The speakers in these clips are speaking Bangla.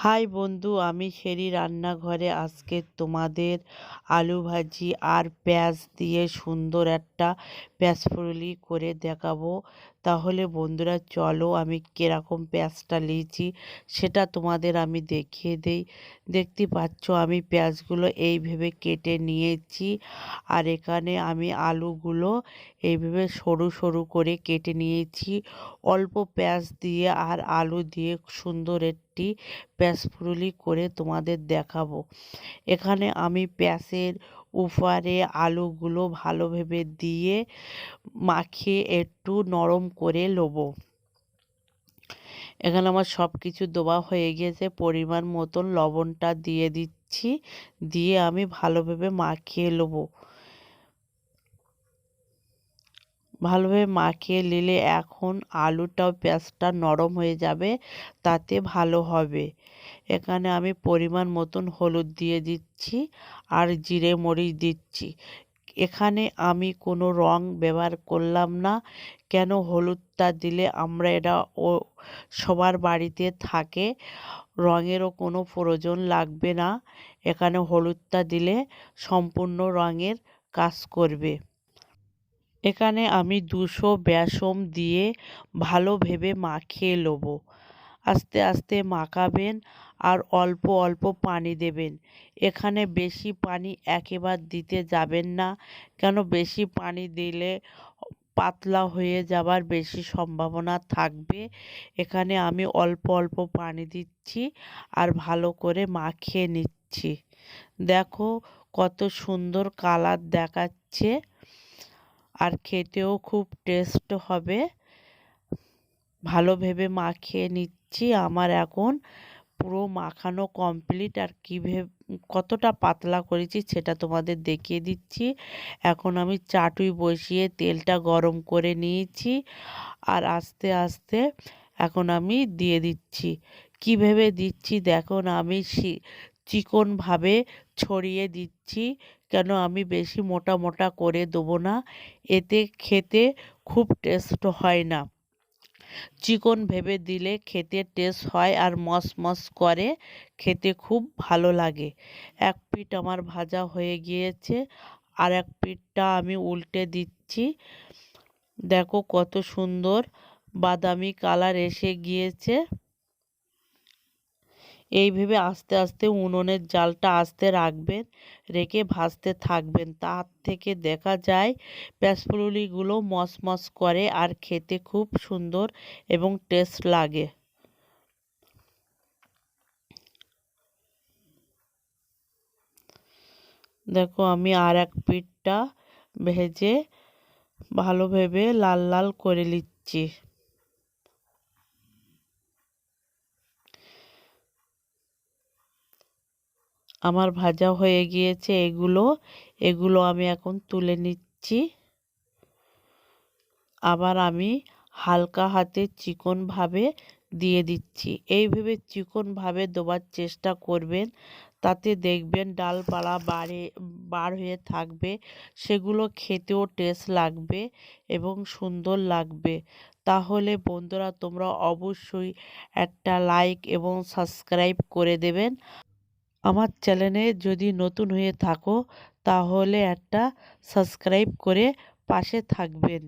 হাই বন্ধু, আমি সেরি রান্নাঘরে আজকে তোমাদের আলু ভাজি আর পেঁয়াজ দিয়ে সুন্দর একটা পেঁয়াজ করে দেখাবো। তাহলে বন্ধুরা চলো আমি কীরকম পেঁয়াজটা নিয়েছি সেটা তোমাদের আমি দেখিয়ে দেই। দেখতে পাচ্ছ আমি পেঁয়াজগুলো এইভাবে কেটে নিয়েছি আর এখানে আমি আলুগুলো এইভাবে সরু সরু করে কেটে নিয়েছি। অল্প পেঁয়াজ দিয়ে আর আলু দিয়ে সুন্দর একটি পেঁয়াজ ফুরুলি করে তোমাদের দেখাবো। এখানে আমি পেঁয়াজের উপরে আলুগুলো ভালোভাবে দিয়ে মাখিয়ে একটু নরম করে নেব এখানে আমার সব কিছু দেওয়া হয়ে গিয়েছে পরিমাণ মতন লবণটা দিয়ে দিচ্ছি, দিয়ে আমি ভালোভাবে মাখিয়ে নেব ভালোভাবে মাখিয়ে নিলে এখন আলুটাও পেঁয়াজটা নরম হয়ে যাবে, তাতে ভালো হবে। এখানে আমি পরিমাণ মতন হলুদ দিয়ে দিচ্ছি আর জিরে মরিচ দিচ্ছি। এখানে আমি কোনো রং ব্যবহার করলাম না, কেন হলুদটা দিলে আমরা এটা ও সবার বাড়িতে থাকে, রঙেরও কোনো প্রয়োজন লাগবে না। এখানে হলুদটা দিলে সম্পূর্ণ রঙের কাজ করবে। এখানে আমি দুশো বেসম দিয়ে ভালো ভেবে মাখিয়ে নেব। আস্তে আস্তে মাখাবেন আর অল্প অল্প পানি দেবেন। এখানে বেশি পানি একেবারে দিতে যাবেন না, কেন বেশি পানি দিলে পাতলা হয়ে যাবার বেশি সম্ভাবনা থাকবে। এখানে আমি অল্প অল্প পানি দিচ্ছি আর ভালো করে মাখিয়ে নিচ্ছি। দেখো কত সুন্দর কালার দেখাচ্ছে। আর খেতেও খুব টেস্ট হবে। ভালো ভেবে মাখিয়ে নিচ্ছি। আমার এখন পুরো মাখানো কমপ্লিট আর কীভাবে কতটা পাতলা করেছি সেটা তোমাদের দেখিয়ে দিচ্ছি। এখন আমি চাটুই বসিয়ে তেলটা গরম করে নিয়েছি আর আস্তে আস্তে এখন আমি দিয়ে দিচ্ছি। কীভাবে দিচ্ছি দেখো আমি চিকনভাবে ছড়িয়ে দিচ্ছি। কেন আমি বেশি মোটা মোটা করে দেবো না? এতে খেতে খুব টেস্ট হয় না। চিকন ভেবে দিলে খেতে টেস্ট হয় আর মস মস করে খেতে খুব ভালো লাগে। এক পিঠ আমার ভাজা হয়ে গিয়েছে, আর এক পিঠটা আমি উল্টে দিচ্ছি। দেখো কত সুন্দর বাদামি কালার এসে গিয়েছে। এইভাবে আস্তে আস্তে উনুনের জালটা আস্তে রাখবেন, রেখে ভাজতে থাকবেন। তার থেকে দেখা যায় প্যাঁচফুলুলিগুলো মসমস করে আর খেতে খুব সুন্দর এবং টেস্ট লাগে। দেখো আমি আর এক পিঠটা ভেজে ভালোভাবে লাল লাল করে নিচ্ছি। আমার ভাজা হয়ে গিয়েছে এগুলো। এগুলো আমি এখন তুলে নিচ্ছি। আবার আমি হালকা হাতে চিকনভাবে দিয়ে দিচ্ছি। এইভাবে চিকনভাবে দেওয়ার চেষ্টা করবেন। তাতে দেখবেন ডালপালা বাড়ে, বার হয়ে থাকবে। সেগুলো খেতেও টেস্ট লাগবে এবং সুন্দর লাগবে। তাহলে বন্ধুরা তোমরা অবশ্যই একটা লাইক এবং সাবস্ক্রাইব করে দেবেন। আমার চ্যানেলে যদি নতুন হয়ে থাকো, তাহলে একটা সাবস্ক্রাইব করে পাশে থাকবেন।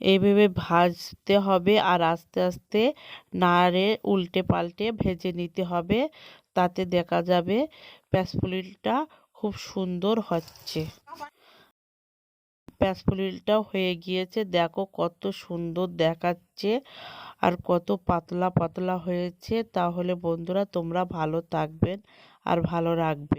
এইভাবে ভাজতে হবে আর আস্তে আস্তে নাড়ে উল্টে পাল্টে ভেজে নিতে হবে, তাতে দেখা যাবে প্যাঁচফুলিটা খুব সুন্দর হচ্ছে। প্যাঁচফুলিটাও হয়ে গিয়েছে। দেখো কত সুন্দর দেখাচ্ছে আর কত পাতলা পাতলা হয়েছে। তাহলে বন্ধুরা তোমরা ভালো থাকবেন আর ভালো রাখবে।